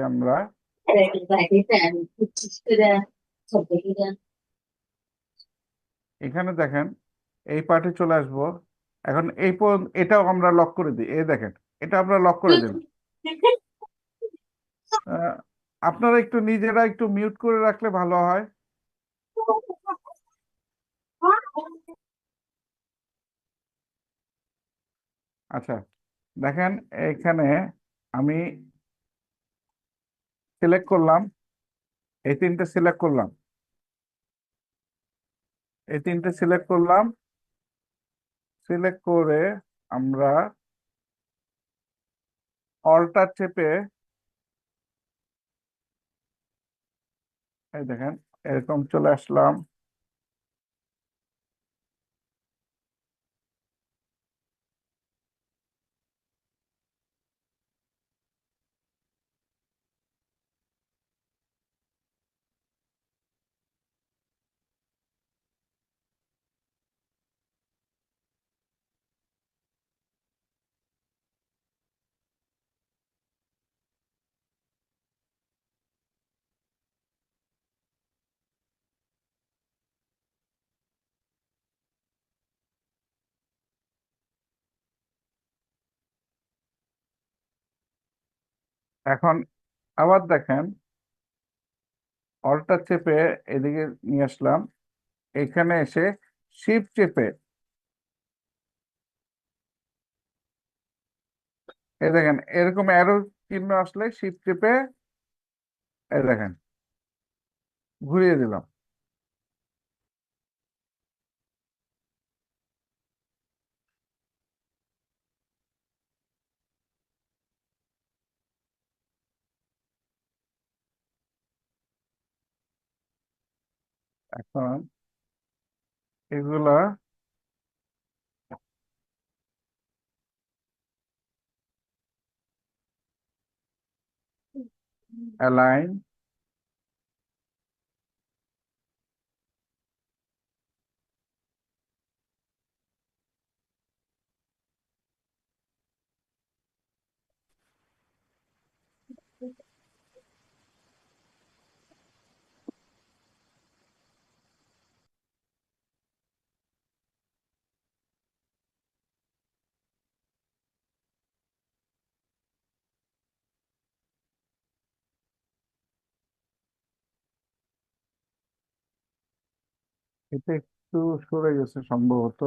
আমরা। এখানে দেখেন এই পার্টে চলে আসব। এখন এই এটাও আমরা লক করে দিই। এই দেখেন এটা আমরা লক করে আহ, আপনারা একটু নিজেরা একটু মিউট করে রাখলে ভালো হয়। আচ্ছা দেখেন এখানে আমি সিলেক্ট করলাম, এই তিনটে সিলেক্ট করলাম। এই তিনটে সিলেক্ট করলাম সিলেক্ট করে আমরা অল্টার চেপে এই দেখেন, এরকম চলে আসলাম। এখন আবার দেখেন অল্টার চেপে এদিকে নিয়ে আসলাম। এখানে এসে শিব চেপে এই দেখেন, এরকম অ্যারো চিহ্ন আসলে শিব চেপে এই দেখেন, ঘুরিয়ে দিলাম। এখন এগুলা অ্যালাইন এটা একটু সরে গেছে সম্ভবত।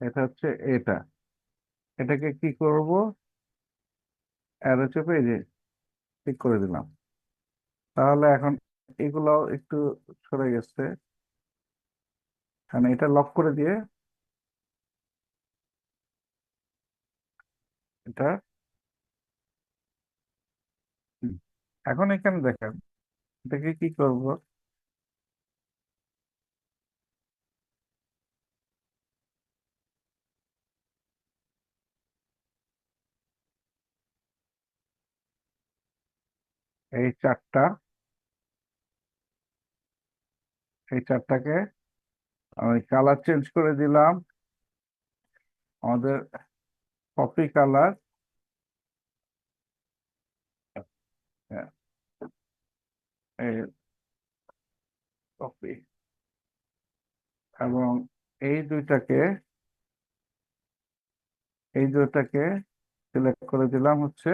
এটা হচ্ছে এটা। এটাকে কি করব? অ্যারো চেপে যে ঠিক করে দিলাম। তাহলে এখন এগুলাও একটু সরে গেছে। কারণ এটা লক করে দিয়ে এটা। এখন এখানে দেখেন, এটাকে কি করব? এই চারটা, এই চারটাকে আমি কালার চেঞ্জ করে দিলাম। আমাদের কপি কালার এই কপি এবং এই দুইটাকে এই দুইটাকে সিলেক্ট করে দিলাম হচ্ছে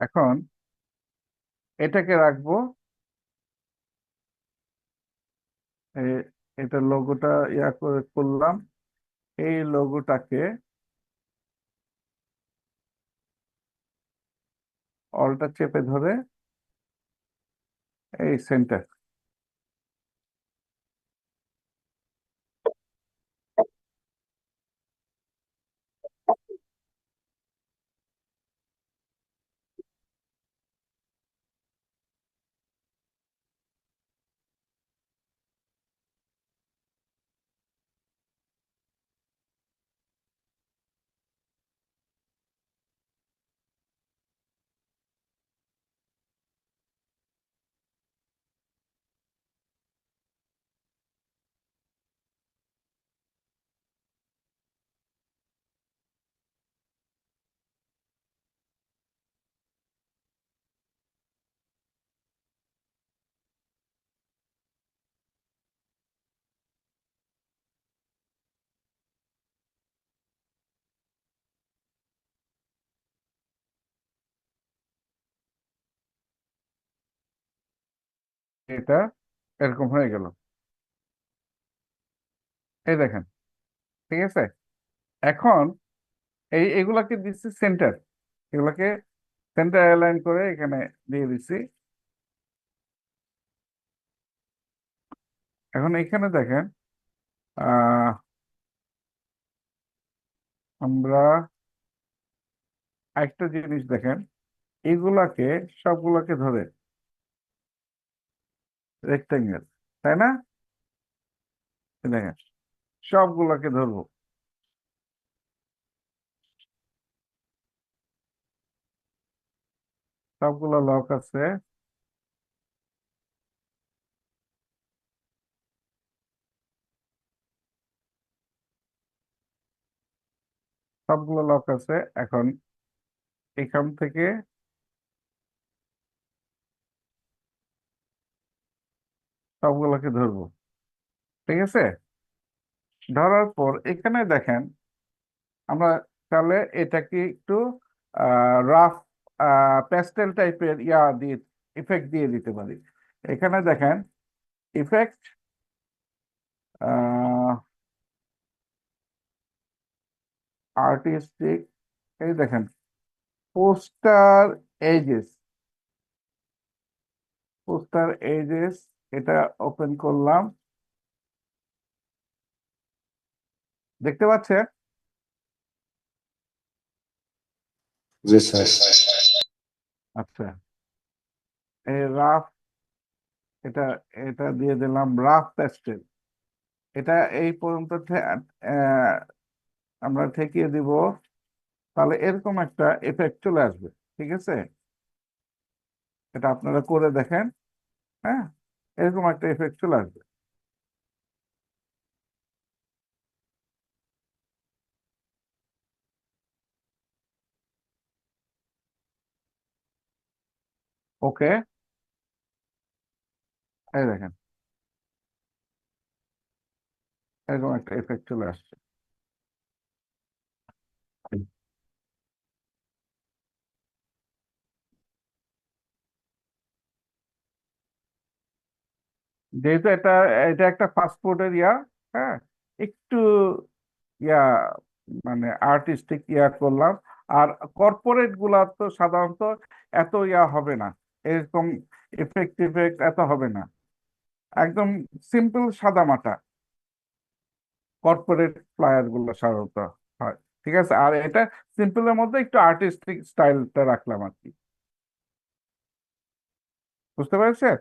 এখন এটাকে রাখব এটা লোগোটা ইয়া করে করলাম। এই লোগোটাকে অলটা চেপে ধরে এই সেন্টার এটা এরকম হয়ে গেল। এই দেখেন, ঠিক আছে? এখন এই এগুলাকে দিচ্ছি সেন্টার এগুলাকে সেন্টার অ্যালাইন করে এখানে দিয়ে দিচ্ছি। এখন এখানে দেখেন আমরা একটা জিনিস দেখেন, এগুলাকে সবগুলাকে ধরে রেক্টাঙ্গেল তাই না? সবগুলাকে ধরবো। সবগুলো লক আছে। সবগুলো লক আছে। এখন এখান থেকে সবগুলোকে ধরবো। ঠিক আছে? ধরার পর এখানে দেখেন, আমরা তাহলে এটাকে একটু রাফ প্যাস্টেল টাইপের ইয়া দিয়ে ইফেক্ট দিয়ে দিতে পারি। এখানে দেখেন ইফেক্ট আর্টিস্টিক এই দেখেন পোস্টার এজেস পোস্টার এজেস এটা ওপেন করলাম। দেখতে পাচ্ছেন? আচ্ছা। এই রাফ এটা এটা দিয়ে দিলাম রাফ প্যাস্টেল এটা এই পর্যন্ত আমরা ঠেকিয়ে দিব। তাহলে এরকম একটা এফেক্ট চলে আসবে ঠিক আছে? এটা আপনারা করে দেখেন হ্যাঁ? এরকম একটা এফেক্ট চলে আসবে ওকে এই দেখেন এরকম একটা এফেক্ট চলে আসছে যেহেতু এটা এটা একটা ফাস্টফুডের ইয়া হ্যাঁ? একটু ইয়া মানে আর্টিস্টিক ইয়া করলাম। আর কর্পোরেটগুলা তো সাধারণত এত ইয়া হবে না। এরকম এফেক্ট ইফেক্ট এত হবে না। একদম সিম্পল সাদা মাটা কর্পোরেট ফ্লায়ারগুলো সাধারণত হয়। ঠিক আছে? আর এটা সিম্পলের মধ্যে একটু আর্টিস্টিক স্টাইলটা রাখলাম আর কি। বুঝতে পেরেছেন?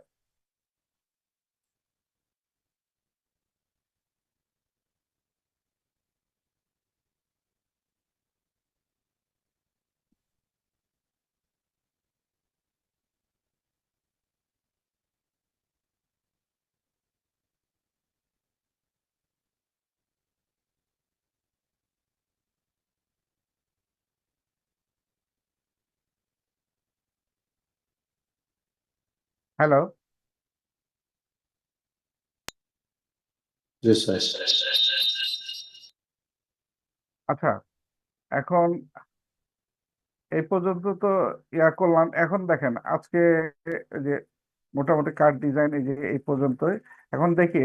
হ্যালো জি স্যার আচ্ছা এখন এই পর্যন্ত তো ইয়া করলাম। এখন দেখেন আজকে যে মোটামুটি কার্ড ডিজাইন এই যে এই পর্যন্তই। এখন দেখি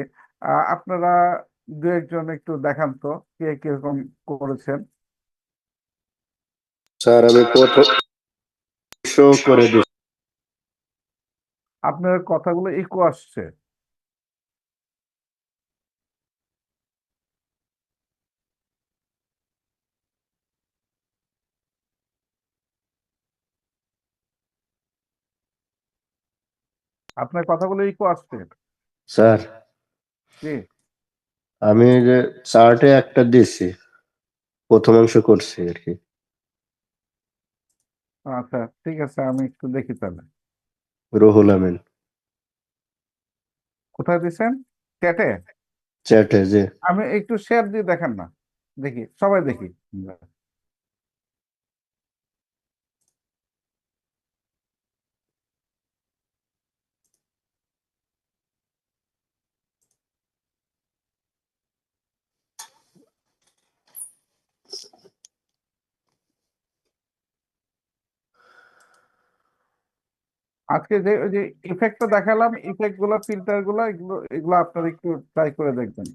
আপনারা দু একজন একটু দেখান তো কে কীরকম করেছেন। স্যার আমি করে দিই আপনার কথাগুলো ইকো আসছে। আপনার কথাগুলো ইকো আসছে। স্যার। জি। আমি যে চার্টে একটা দিছি প্রথম অংশ করছি আর কি। আচ্ছা ঠিক আছে আমি একটু দেখি তাহলে। রুহুল আমিন। কোথায় দিছেন? চ্যাটে? চ্যাটে যে আমি একটু শেয়ার দিয়ে দেখেন না। দেখি সবাই দেখি। আজকে যে ওই যে ইফেক্টটা দেখালাম ইফেক্টগুলা ফিল্টারগুলা এগুলো এগুলো আপনারা একটু ট্রাই করে দেখবেন।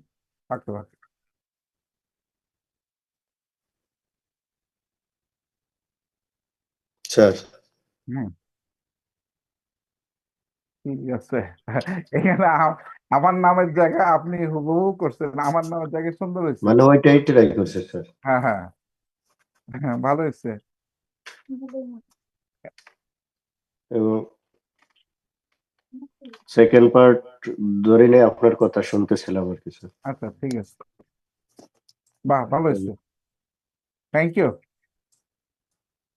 স্যার। হুম। ঠিক আছে। এখানে আমার নামের জায়গা আপনি হুবহু করছেন আমার নামের জায়গায় সুন্দর হয়েছে। মানে ওইটাই ট্রাই করছে স্যার। হ্যাঁ হ্যাঁ। হ্যাঁ ভালো হয়েছে। এবং সেকেন্ড পার্ট ধরে নিয়ে আপনার কথা শুনতেছিলাম আর কিছু আচ্ছা ঠিক আছে। বাহ ভালো হয়েছে। থ্যাংক ইউ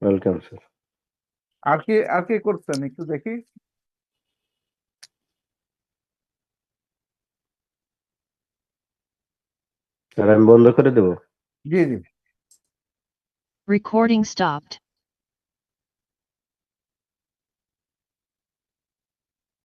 ওয়েলকাম স্যার আর কি আর কি করছেন? একটু দেখি। স্যার আমি বন্ধ করে দেবো? জি জি। Recording stopped.